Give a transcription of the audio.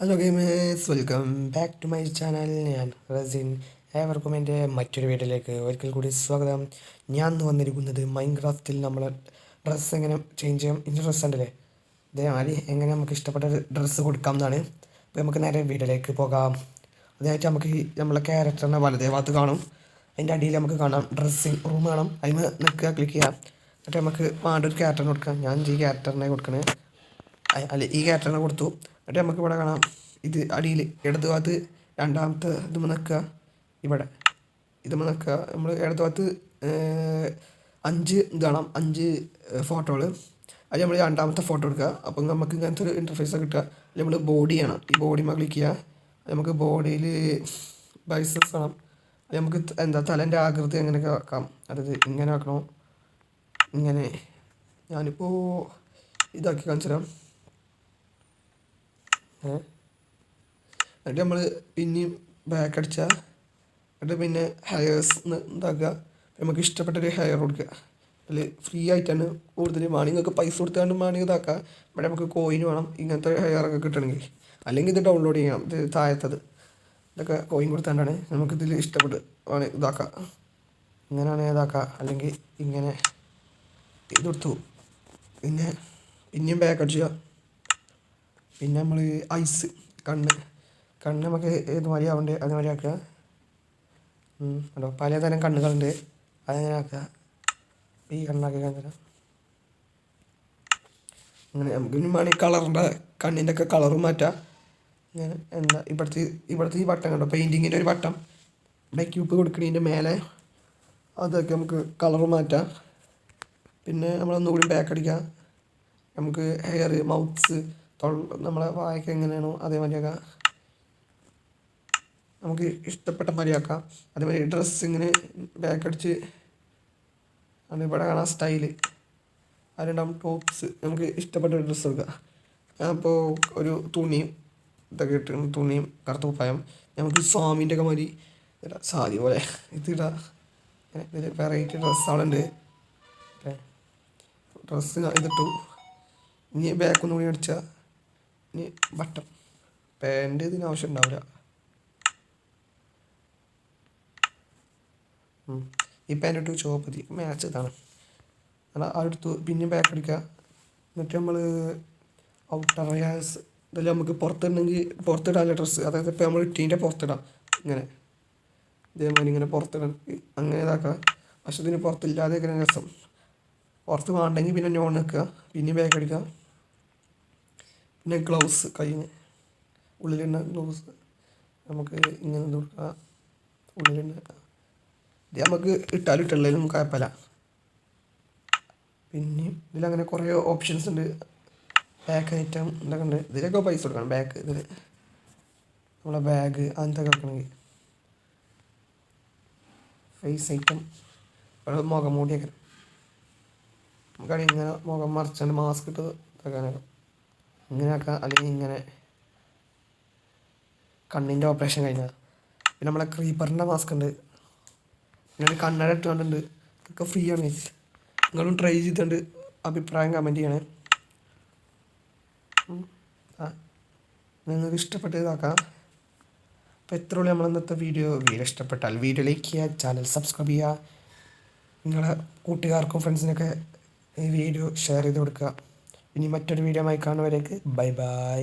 Hello gamers welcome back to my channel ഞാൻ റസിൻ. ഏവർക്കും എന്റെ മറ്റൊരു വീട്ടിലേക്ക് ഒരിക്കൽ കൂടി സ്വാഗതം. ഞാൻ വന്നിരിക്കുന്നത് മൈൻക്രാഫ്റ്റിൽ നമ്മൾ ഡ്രസ്സ് എങ്ങനെ ചേഞ്ച് ചെയ്യാം? ഇൻട്രസ്റ്റ് ഉണ്ടല്ലേ? അതേ ആര് എങ്ങനെ നമുക്ക് ഇഷ്ടപ്പെട്ട ഡ്രസ്സ് കൊടുക്കാം എന്നാണ് അപ്പോൾ നമുക്ക് നേരെ വീട്ടിലേക്ക് പോകാം. അതിനായിട്ട് നമുക്ക് നമ്മളെ ക്യാരക്ടറിനെ വലതേ ഭാഗത്ത് കാണും. അതിന്റെ അടിയിൽ നമുക്ക് കാണാം ഡ്രസ്സിങ് റൂം കാണാം. അതിന് നിൽക്കുക ക്ലിക്ക് ചെയ്യാം. എന്നിട്ട് നമുക്ക് വേണ്ട ഒരു ക്യാരക്ടറിന് കൊടുക്കാം. ഞാൻ ഈ ക്യാരക്ടറിനെ കൊടുക്കണേ. അല്ല ഈ ക്യാരക്ടറിനെ കൊടുത്തു. എന്നിട്ട് നമുക്ക് ഇവിടെ കാണാം. ഇത് അടിയിൽ ഇടത് ഭാഗത്ത് രണ്ടാമത്തെ ഇത് നിൽക്കുക. ഇവിടെ ഇത് നിൽക്കുക. നമ്മൾ ഇടത് ഭാഗത്ത് അഞ്ച് ഇത് കാണാം. അഞ്ച് ഫോട്ടോകൾ. അത് നമ്മൾ രണ്ടാമത്തെ ഫോട്ടോ എടുക്കുക. അപ്പം നമുക്ക് ഇങ്ങനത്തെ ഒരു ഇന്റർഫേസ് കിട്ടുക. നമ്മൾ ബോഡി ആണ് ഈ ബോഡി ക്ലിക്ക് ചെയ്യുക. നമുക്ക് ബോഡിയിൽ ബൈസസ് കാണാം നമുക്ക് എന്താ തലേന്റെ ആകൃതി എങ്ങനെയൊക്കെ ആക്കാം. അതായത് ഇങ്ങനെ ആക്കണോ? ഇങ്ങനെ. ഞാനിപ്പോൾ ഇതാക്കി കാണിച്ചു തരാം എന്നിട്ട് നമ്മൾ പിന്നെയും ബാക്ക് അടിച്ചാൽ എന്നിട്ട് പിന്നെ ഹെയർസ് ഇതാക്കുക നമുക്ക് ഇഷ്ടപ്പെട്ട ഒരു ഹെയർ കൊടുക്കുക അതിൽ ഫ്രീ ആയിട്ടാണ് കൂടുതൽ വേണമെങ്കിൽ നിങ്ങൾക്ക് പൈസ കൊടുത്താണ്ട് വേണമെങ്കിൽ ഇതാക്കാം. ഇവിടെ നമുക്ക് കോയിൻ വേണം. ഇങ്ങനത്തെ ഹെയർ ഒക്കെ കിട്ടണമെങ്കിൽ. അല്ലെങ്കിൽ ഇത് ഡൗൺലോഡ് ചെയ്യണം. ഇത് താഴത്തത്. ഇതൊക്കെ കോയിൻ കൊടുത്താണ്ടാണ് നമുക്കിതിൽ ഇഷ്ടപ്പെട്ട് വേണം ഇതാക്കാം. ഇങ്ങനെയാണ് ഇതാക്കാം. അല്ലെങ്കിൽ ഇങ്ങനെ ഇത് കൊടുത്തു. പിന്നെ പിന്നെയും ബാക്ക് അടിച്ചുക പിന്നെ നമ്മൾ ഐസ് കണ്ണ്. കണ്ണ് നമുക്ക് ഏത് മാതിരി ആവണ്ടേ അതുമാതിരി ആക്കുക. കണ്ടോ? പലതരം കണ്ണുകളുണ്ട്. അതങ്ങനെ ആക്കുക. ഈ കണ്ണാക്കി കാണിച്ചാൽ അങ്ങനെ നമുക്ക് വേണമെങ്കിൽ കളറിന്റെ കണ്ണിന്റെ ഒക്കെ കളറും മാറ്റാം. ഇങ്ങനെ എന്താ ഇവിടുത്തെ ഇവിടുത്തെ ഈ വട്ടം കണ്ടോ? പെയിന്റിങ്ങിന്റെ ഒരു വട്ടം. ഇവിടെ കൊടുക്കണതിന്റെ മേലെ അതൊക്കെ നമുക്ക് കളർ മാറ്റാം. പിന്നെ നമ്മളൊന്നുകൂടി ബാക്ക് അടിക്കാം. നമുക്ക് ഹെയർ മൗത്ത്സ് നമ്മളെ വായൊക്കെ എങ്ങനെയാണോ അതേമാതിരിയൊക്കെ നമുക്ക് ഇഷ്ടപ്പെട്ട മാതിരിയാക്കാം. അതേമാതിരി ഡ്രസ്സ് ഇങ്ങനെ ബാക്ക് അടിച്ച് ആണ് ഇവിടെ കാണാം സ്റ്റൈൽ അതിലുണ്ടാവും ടോപ്സ് നമുക്ക് ഇഷ്ടപ്പെട്ട ഡ്രസ്സ് എടുക്കാം. അപ്പോൾ ഒരു തുണിയും ഇതൊക്കെ ഇട്ട് തുണിയും കറുത്ത കുപ്പായം. നമുക്ക് സ്വാമിന്റെ ഒക്കെ മാതിരി ഇടാം. സാരി പോലെ ഇതിടാം ഇതിൽ വെറൈറ്റി ഡ്രസ്സുകളുണ്ട് ഡ്രസ്സ് ഇതിട്ടു. ഇനി ബാക്കൊന്നും കൂടി അടിച്ചാൽ ഇനി ബട്ടൺ പാന്റ് ഇതിന് ആവശ്യം ഉണ്ടാവില്ല. ഈ പാന്റ് ഇട്ട് ചുവപ്പ് മതി മാച്ച് ഇതാണ്. എന്നാൽ അടുത്ത് പിന്നെയും ബാക്ക് അടിക്കുക. എന്നിട്ട് നമ്മൾ ഔട്ടർ യാസ് ഇതെല്ലാം നമുക്ക് പുറത്തിടണമെങ്കിൽ പുറത്തിടാനുള്ള ഡ്രസ്സ് അതായത് ഇപ്പോൾ നമ്മൾ ഇട്ടീന്റെ പുറത്തിടാം. ഇങ്ങനെ. ഇതേമാതിരി ഇങ്ങനെ പുറത്തിടാൻ അങ്ങനെ ഇതാക്കാം. പക്ഷെ ഇതിന് പുറത്തില്ലാതെ ഇങ്ങനെ രസം. പുറത്ത് വേണ്ടെങ്കിൽ പിന്നെ നോൺ നിൽക്കുക പിന്നെ ബാക്ക് അടിക്കുക. പിന്നെ ഗ്ലൗസ് കയ്യിന് ഉള്ളിലുണ്ട ഗ്ലൗസ് നമുക്ക് ഇങ്ങനെ കൊടുക്കാം? ഉള്ളിലുണ്ട് ഇത് നമുക്ക് ഇട്ടാലും ഇട്ടുള്ളതിലും കുഴപ്പമില്ല. പിന്നെ ഇതിലങ്ങനെ കുറേ ഓപ്ഷൻസ് ഉണ്ട്. ബാക്ക് ഐറ്റം ഇതൊക്കെ ഉണ്ട്. ഇതിലൊക്കെ പൈസ കൊടുക്കണം. ബാക്ക് ഇതിൽ നമ്മളെ ബാഗ് അങ്ങനത്തെ വെക്കണമെങ്കിൽ ഫേസ് ഐറ്റം ഇവിടെ മുഖം മൂടിയൊക്കെ നമുക്കാണെങ്കിൽ ഇങ്ങനെ മുഖം മറിച്ചാണ്ട് മാസ്ക് ഇട്ട് ഇതാക്കാനൊക്കെ. ഇങ്ങനെ ആക്കാം അല്ലെങ്കിൽ ഇങ്ങനെ കണ്ണിന്റെ ഓപ്പറേഷൻ കഴിഞ്ഞാൽ പിന്നെ നമ്മളെ ക്രീപ്പറിന്റെ മാസ്ക് ഉണ്ട്. പിന്നെ ഒരു കണ്ണട ഇട്ടുകൊണ്ടുണ്ട്. ഇതൊക്കെ ഫ്രീ ആണ്. നിങ്ങളും ട്രൈ ചെയ്തിട്ടുണ്ട്. അഭിപ്രായം കമന്റ് ചെയ്യണേ. നിങ്ങൾക്ക് ഇഷ്ടപ്പെട്ട ഇതാക്കാം അപ്പോൾ എത്ര ഉള്ളൂ നമ്മൾ ഇന്നത്തെ വീഡിയോ വീഡിയോ ഇഷ്ടപ്പെട്ടാൽ വീഡിയോ ലൈക്ക് ചെയ്യുക ചാനൽ സബ്സ്ക്രൈബ് ചെയ്യുക. നിങ്ങളെ കൂട്ടുകാർക്കും ഫ്രണ്ട്സിനൊക്കെ ഈ വീഡിയോ ഷെയർ ചെയ്ത് കൊടുക്കുക. ഇനി മറ്റൊരു വീഡിയോ ആയി കാണുന്നവരേക്ക് ബൈ ബൈ